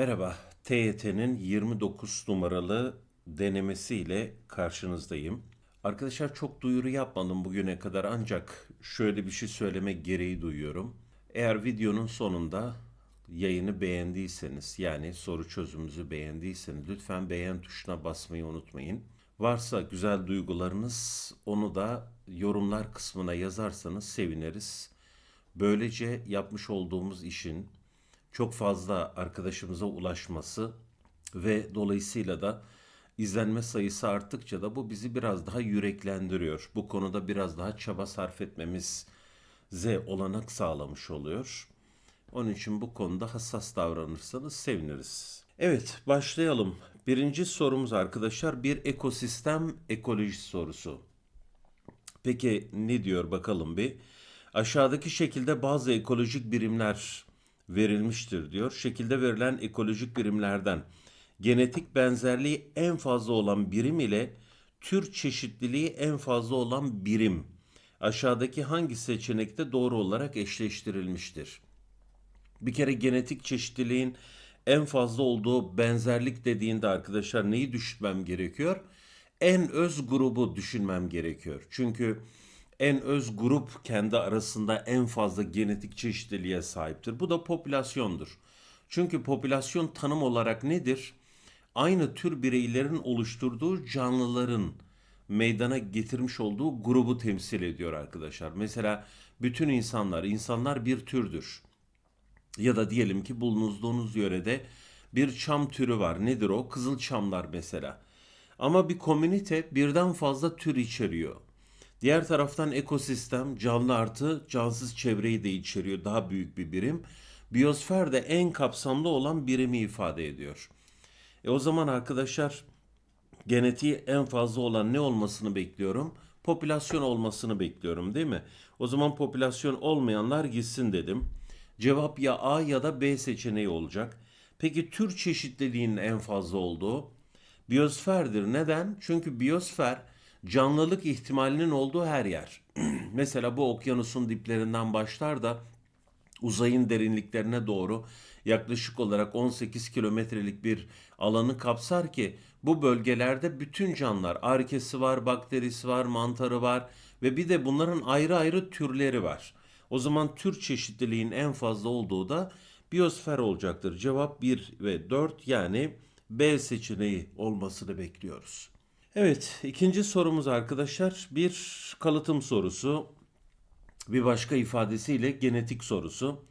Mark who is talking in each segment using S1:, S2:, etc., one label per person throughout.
S1: Merhaba, TYT'nin 29 numaralı denemesiyle karşınızdayım. Arkadaşlar çok duyuru yapmadım bugüne kadar ancak şöyle bir şey söylemek gereği duyuyorum. Eğer videonun sonunda yayını beğendiyseniz yani soru çözümümüzü beğendiyseniz lütfen beğen tuşuna basmayı unutmayın. Varsa güzel duygularınız onu da yorumlar kısmına yazarsanız seviniriz. Böylece yapmış olduğumuz işin çok fazla arkadaşımıza ulaşması ve dolayısıyla da izlenme sayısı arttıkça da bu bizi biraz daha yüreklendiriyor. Bu konuda biraz daha çaba sarf etmemize olanak sağlamış oluyor. Onun için bu konuda hassas davranırsanız seviniriz. Evet, başlayalım. Birinci sorumuz arkadaşlar bir ekosistem ekolojisi sorusu. Peki ne diyor bakalım bir. Aşağıdaki şekilde bazı ekolojik birimler verilmiştir diyor. Şekilde verilen ekolojik birimlerden genetik benzerliği en fazla olan birim ile tür çeşitliliği en fazla olan birim aşağıdaki hangi seçenekte doğru olarak eşleştirilmiştir? Bir kere genetik çeşitliliğin en fazla olduğu benzerlik dediğinde arkadaşlar neyi düşünmem gerekiyor? En öz grubu düşünmem gerekiyor. Çünkü en öz grup kendi arasında en fazla genetik çeşitliliğe sahiptir. Bu da popülasyondur. Çünkü popülasyon tanım olarak nedir? Aynı tür bireylerin oluşturduğu canlıların meydana getirmiş olduğu grubu temsil ediyor arkadaşlar. Mesela bütün insanlar, insanlar bir türdür. Ya da diyelim ki bulunduğunuz yörede bir çam türü var. Nedir o? Kızıl çamlar mesela. Ama bir komünite birden fazla tür içeriyor. Diğer taraftan ekosistem canlı artı cansız çevreyi de içeriyor. Daha büyük bir birim. Biyosfer de en kapsamlı olan birimi ifade ediyor. E o zaman arkadaşlar genetiği en fazla olan ne olmasını bekliyorum? Popülasyon olmasını bekliyorum değil mi? O zaman popülasyon olmayanlar gitsin dedim. Cevap ya A ya da B seçeneği olacak. Peki tür çeşitliliğinin en fazla olduğu biyosferdir. Neden? Çünkü biyosfer canlılık ihtimalinin olduğu her yer. Mesela bu okyanusun diplerinden başlar da uzayın derinliklerine doğru yaklaşık olarak 18 kilometrelik bir alanı kapsar ki bu bölgelerde bütün canlılar, arkesi var, bakterisi var, mantarı var ve bir de bunların ayrı ayrı türleri var. O zaman tür çeşitliliğin en fazla olduğu da biyosfer olacaktır. Cevap 1 ve 4 yani B seçeneği olmasını bekliyoruz. Evet, ikinci sorumuz arkadaşlar bir kalıtım sorusu. Bir başka ifadesiyle genetik sorusu.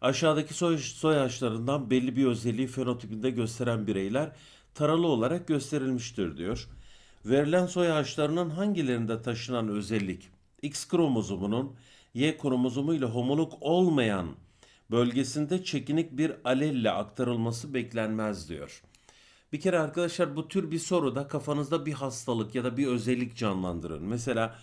S1: Aşağıdaki soy, soy ağaçlarından belli bir özelliği fenotipinde gösteren bireyler taralı olarak gösterilmiştir diyor. Verilen soy ağaçlarının hangilerinde taşınan özellik X kromozomunun Y kromozomu ile homolog olmayan bölgesinde çekinik bir alelle aktarılması beklenmez diyor. Bir kere arkadaşlar bu tür bir soruda kafanızda bir hastalık ya da bir özellik canlandırın. Mesela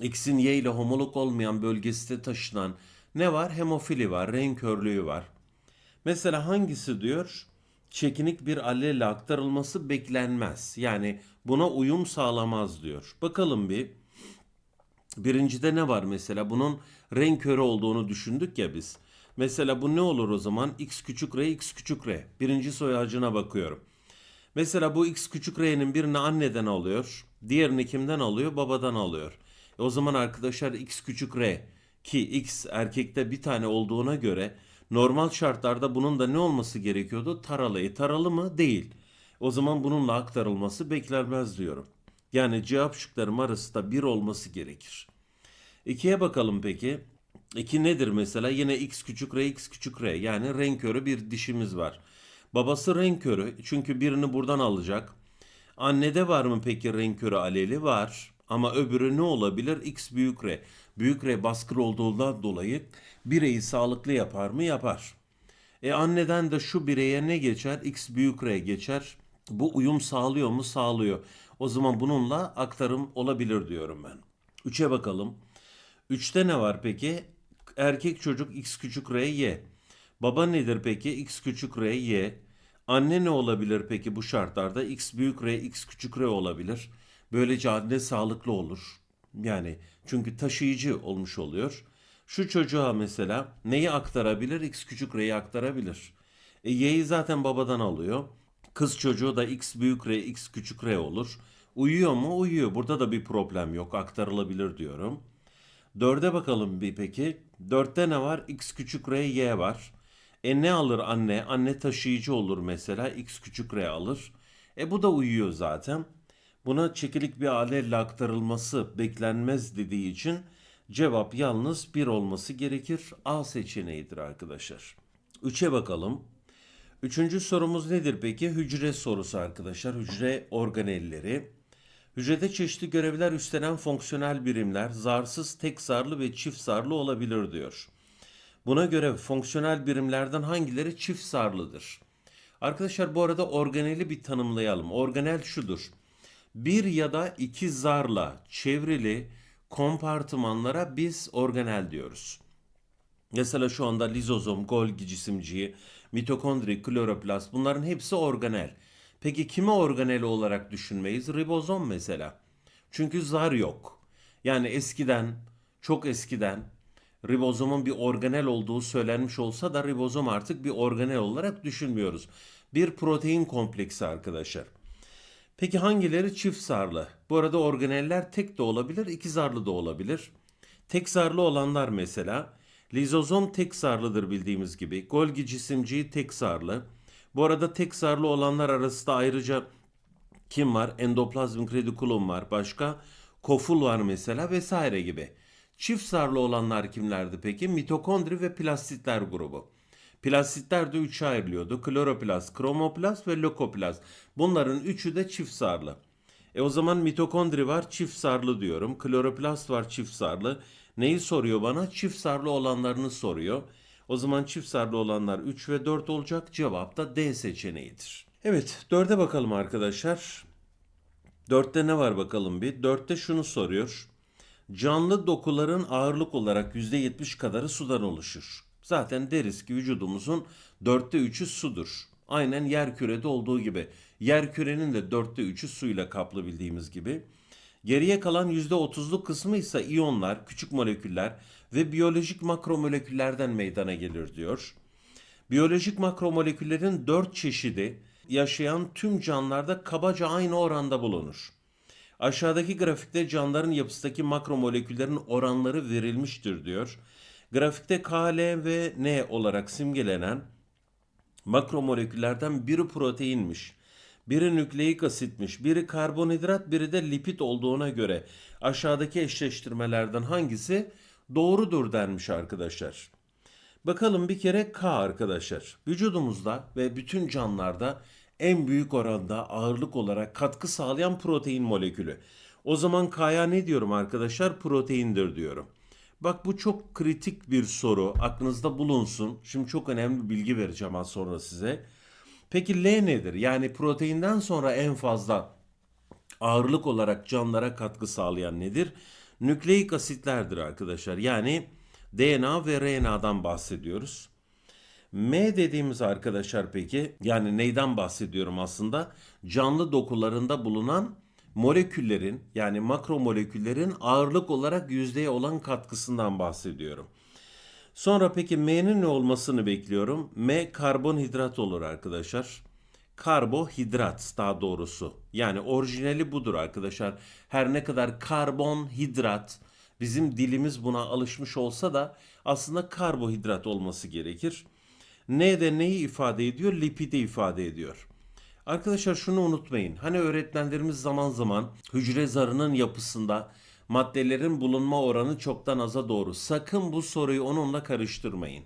S1: X'in Y ile homolog olmayan bölgesinde taşınan ne var? Hemofili var, renk körlüğü var. Mesela hangisi diyor? Çekinik bir allele aktarılması beklenmez. Yani buna uyum sağlamaz diyor. Bakalım bir. Birincide ne var mesela? Bunun renk körü olduğunu düşündük ya biz. Mesela bu ne olur o zaman? X küçük R, X küçük R. Birinci soy ağacına bakıyorum. Mesela bu X küçük R'nin birini anneden alıyor. Diğerini kimden alıyor? Babadan alıyor. E o zaman arkadaşlar X küçük R ki X erkekte bir tane olduğuna göre normal şartlarda bunun da ne olması gerekiyordu? Taralı. E taralı mı? Değil. O zaman bununla aktarılması beklenmez diyorum. Yani cevap şıklarım arasında bir olması gerekir. İkiye bakalım peki. 2 nedir mesela? Yine x küçük r x küçük r yani renk körü bir dişimiz var. Babası renk körü çünkü birini buradan alacak. Annede var mı peki renk körü aleli? Var. Ama öbürü ne olabilir? X büyük R. Büyük R baskın olduğundan dolayı bireyi sağlıklı yapar mı? Yapar. E anneden de şu bireye ne geçer? X büyük R geçer. Bu uyum sağlıyor mu? Sağlıyor. O zaman bununla aktarım olabilir diyorum ben. 3'e bakalım. 3'te ne var peki? Erkek çocuk x küçük r y. Baba nedir peki? x küçük r y. Anne ne olabilir peki bu şartlarda? x büyük r x küçük r olabilir. Böylece anne sağlıklı olur. Yani çünkü taşıyıcı olmuş oluyor. Şu çocuğa mesela neyi aktarabilir? X küçük r'yi aktarabilir. E, Y'yi zaten babadan alıyor. Kız çocuğu da X büyük R, X küçük R olur. Uyuyor mu? Uyuyor. Burada da bir problem yok. Aktarılabilir diyorum. Dörde bakalım bir peki. Dörtte ne var? X küçük R, Y var. E ne alır anne? Anne taşıyıcı olur mesela. X küçük R alır. E bu da uyuyor zaten. Buna çekilik bir aletle aktarılması beklenmez dediği için cevap yalnız 1 olması gerekir. A seçeneğidir arkadaşlar. 3'e bakalım. Üçüncü sorumuz nedir peki? Hücre sorusu arkadaşlar. Hücre organelleri. Hücrede çeşitli görevler üstlenen fonksiyonel birimler zarsız, tek zarlı ve çift zarlı olabilir diyor. Buna göre fonksiyonel birimlerden hangileri çift zarlıdır? Arkadaşlar bu arada organeli bir tanımlayalım. Organel şudur. Bir ya da iki zarla çevrili kompartımanlara biz organel diyoruz. Mesela şu anda lizozom, Golgi cisimciği, mitokondri, kloroplast bunların hepsi organel. Peki kimi organel olarak düşünmeyiz? Ribozom mesela. Çünkü zar yok. Yani eskiden, çok eskiden ribozomun bir organel olduğu söylenmiş olsa da ribozom artık bir organel olarak düşünmüyoruz. Bir protein kompleksi arkadaşlar. Peki hangileri çift zarlı? Bu arada organeller tek de olabilir, iki zarlı da olabilir. Tek zarlı olanlar mesela lizozom tek zarlıdır bildiğimiz gibi. Golgi cisimciği tek zarlı. Bu arada tek zarlı olanlar arasında ayrıca kim var? Endoplazmik retikulum var. Başka koful var mesela vesaire gibi. Çift zarlı olanlar kimlerdi peki? Mitokondri ve plastitler grubu. Plastitler de üçe ayrılıyordu. Kloroplast, kromoplast ve lökoplast. Bunların üçü de çift zarlı. E o zaman mitokondri var çift zarlı diyorum. Kloroplast var çift zarlı. Neyi soruyor bana? Çift zarlı olanlarını soruyor. O zaman çift zarlı olanlar 3 ve 4 olacak. Cevap da D seçeneğidir. Evet 4'e bakalım arkadaşlar. 4'te ne var bakalım bir. 4'te şunu soruyor. Canlı dokuların ağırlık olarak %70 kadarı sudan oluşur. Zaten deriz ki vücudumuzun dörtte üçü sudur. Aynen yer kürede olduğu gibi. Yer kürenin de dörtte üçü suyla kaplı bildiğimiz gibi. Geriye kalan %30'luk kısmı ise iyonlar, küçük moleküller ve biyolojik makromoleküllerden meydana gelir diyor. Biyolojik makromoleküllerin dört çeşidi yaşayan tüm canlılarda kabaca aynı oranda bulunur. Aşağıdaki grafikte canlıların yapısındaki makromoleküllerin oranları verilmiştir diyor. Grafikte K, L ve N olarak simgelenen makromoleküllerden biri proteinmiş. Biri nükleik asitmiş, biri karbonhidrat, biri de lipid olduğuna göre aşağıdaki eşleştirmelerden hangisi doğrudur denmiş arkadaşlar. Bakalım bir kere K arkadaşlar. Vücudumuzda ve bütün canlılarda en büyük oranda ağırlık olarak katkı sağlayan protein molekülü. O zaman K'ya ne diyorum arkadaşlar? Proteindir diyorum. Bak bu çok kritik bir soru. Aklınızda bulunsun. Şimdi çok önemli bir bilgi vereceğim az sonra size. Peki L nedir? Yani proteinden sonra en fazla ağırlık olarak canlılara katkı sağlayan nedir? Nükleik asitlerdir arkadaşlar. Yani DNA ve RNA'dan bahsediyoruz. M dediğimiz arkadaşlar peki yani neyden bahsediyorum aslında? Canlı dokularında bulunan moleküllerin yani makromoleküllerin ağırlık olarak yüzdeye olan katkısından bahsediyorum. Sonra peki M'nin ne olmasını bekliyorum? M karbonhidrat olur arkadaşlar. Karbohidrat daha doğrusu. Yani orijinali budur arkadaşlar. Her ne kadar karbonhidrat bizim dilimiz buna alışmış olsa da aslında karbohidrat olması gerekir. Ne de neyi ifade ediyor? Lipidi ifade ediyor. Arkadaşlar şunu unutmayın. Hani öğretmenlerimiz zaman zaman hücre zarının yapısında maddelerin bulunma oranı çoktan aza doğru. Sakın bu soruyu onunla karıştırmayın.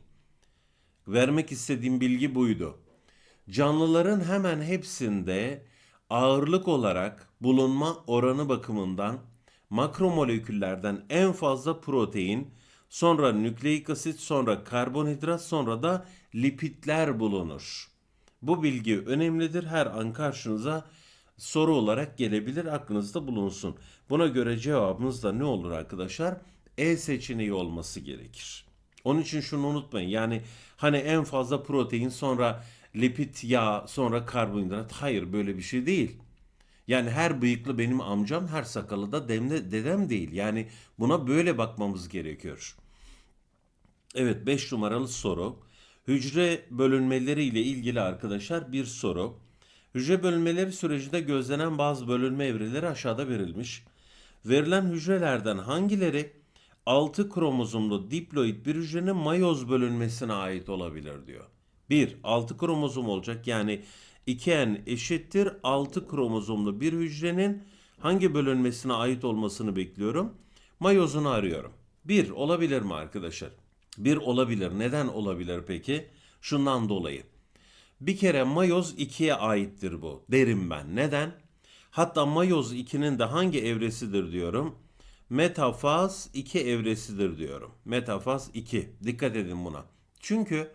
S1: Vermek istediğim bilgi buydu. Canlıların hemen hepsinde ağırlık olarak bulunma oranı bakımından makromoleküllerden en fazla protein, sonra nükleik asit, sonra karbonhidrat, sonra da lipidler bulunur. Bu bilgi önemlidir. Her an karşınıza soru olarak gelebilir. Aklınızda bulunsun. Buna göre cevabımız da ne olur arkadaşlar? E seçeneği olması gerekir. Onun için şunu unutmayın. Yani hani en fazla protein sonra lipid yağ sonra karbonhidrat. Hayır böyle bir şey değil. Yani her bıyıklı benim amcam her sakalı da demde, dedem değil. Yani buna böyle bakmamız gerekiyor. Evet 5 numaralı soru. Hücre bölünmeleri ile ilgili arkadaşlar bir soru. Hücre bölünmeleri sürecinde gözlenen bazı bölünme evreleri aşağıda verilmiş. Verilen hücrelerden hangileri 6 kromozomlu diploid bir hücrenin mayoz bölünmesine ait olabilir diyor. 1. 6 kromozom olacak yani 2n eşittir 6 kromozomlu bir hücrenin hangi bölünmesine ait olmasını bekliyorum. Mayozunu arıyorum. 1 olabilir mi arkadaşlar? 1 olabilir. Neden olabilir peki? Şundan dolayı. Bir kere mayoz 2'ye aittir bu derim ben. Neden? Hatta mayoz 2'nin de hangi evresidir diyorum. Metafaz 2 evresidir diyorum. Metafaz 2. Dikkat edin buna. Çünkü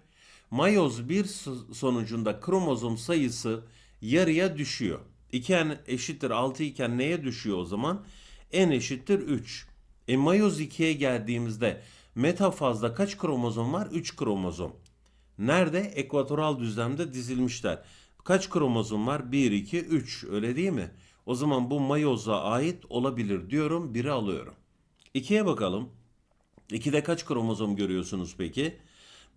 S1: mayoz 1 sonucunda kromozom sayısı yarıya düşüyor. 2n eşittir 6 iken neye düşüyor o zaman? n eşittir 3. E mayoz 2'ye geldiğimizde metafazda kaç kromozom var? 3 kromozom. Nerede? Ekvatoral düzlemde dizilmişler. Kaç kromozom var? 1, 2, 3 öyle değil mi? O zaman bu mayoza ait olabilir diyorum. 1'i alıyorum. 2'ye bakalım. 2'de kaç kromozom görüyorsunuz peki?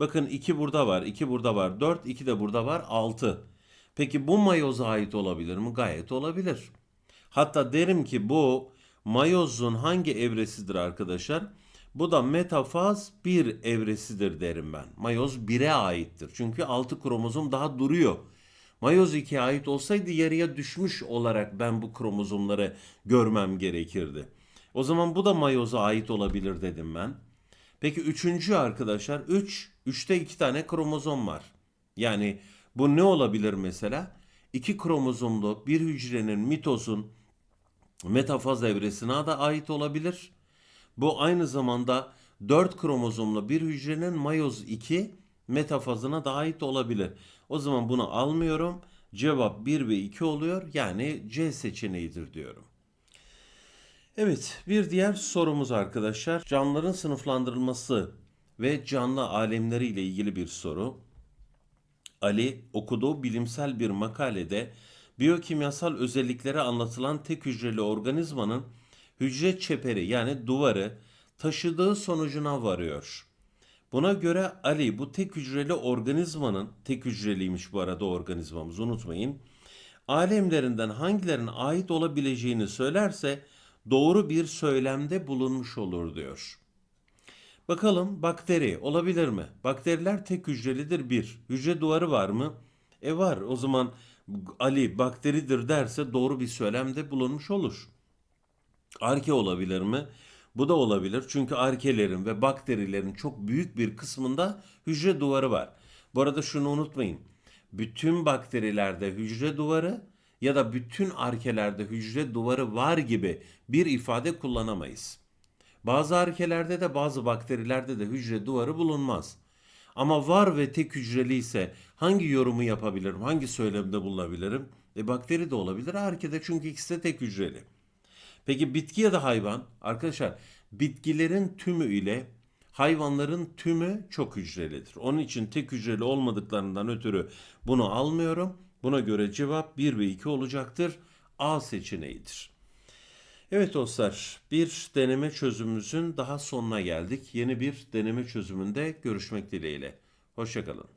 S1: Bakın 2 burada var, 2 burada var, 4, 2 de burada var, 6. Peki bu mayoza ait olabilir mi? Gayet olabilir. Hatta derim ki bu mayozun hangi evresidir arkadaşlar? Bu da metafaz 1 evresidir derim ben. Mayoz 1'e aittir. Çünkü 6 kromozom daha duruyor. Mayoz 2'ye ait olsaydı yarıya düşmüş olarak ben bu kromozomları görmem gerekirdi. O zaman bu da mayoza ait olabilir dedim ben. Peki üçüncü arkadaşlar 3. 3. 3'te 2 tane kromozom var. Yani bu ne olabilir mesela? 2 kromozomlu bir hücrenin mitozun metafaz evresine de ait olabilir. Bu aynı zamanda 4 kromozomlu bir hücrenin mayoz 2 metafazına da ait olabilir. O zaman bunu almıyorum. Cevap 1 ve 2 oluyor. Yani C seçeneğidir diyorum. Evet, bir diğer sorumuz arkadaşlar. Canlıların sınıflandırılması ve canlı alemleri ile ilgili bir soru. Ali okuduğu bilimsel bir makalede biyokimyasal özellikleri anlatılan tek hücreli organizmanın hücre çeperi yani duvarı taşıdığı sonucuna varıyor. Buna göre Ali bu tek hücreli organizmanın, tek hücreliymiş bu arada organizmamız unutmayın, alemlerinden hangilerine ait olabileceğini söylerse doğru bir söylemde bulunmuş olur diyor. Bakalım bakteri olabilir mi? Bakteriler tek hücrelidir bir. Hücre duvarı var mı? E var. O zaman Ali bakteridir derse doğru bir söylemde bulunmuş olur. Arke olabilir mi? Bu da olabilir çünkü arkelerin ve bakterilerin çok büyük bir kısmında hücre duvarı var. Bu arada şunu unutmayın. Bütün bakterilerde hücre duvarı ya da bütün arkelerde hücre duvarı var gibi bir ifade kullanamayız. Bazı arkelerde de bazı bakterilerde de hücre duvarı bulunmaz. Ama var ve tek hücreli ise hangi yorumu yapabilirim? Hangi söylemde bulunabilirim? E bakteri de olabilir arkede çünkü ikisi de tek hücreli. Peki bitki ya da hayvan? Arkadaşlar bitkilerin tümü ile hayvanların tümü çok hücrelidir. Onun için tek hücreli olmadıklarından ötürü bunu almıyorum. Buna göre cevap 1 ve 2 olacaktır. A seçeneğidir. Evet dostlar bir deneme çözümümüzün daha sonuna geldik. Yeni bir deneme çözümünde görüşmek dileğiyle. Hoşçakalın.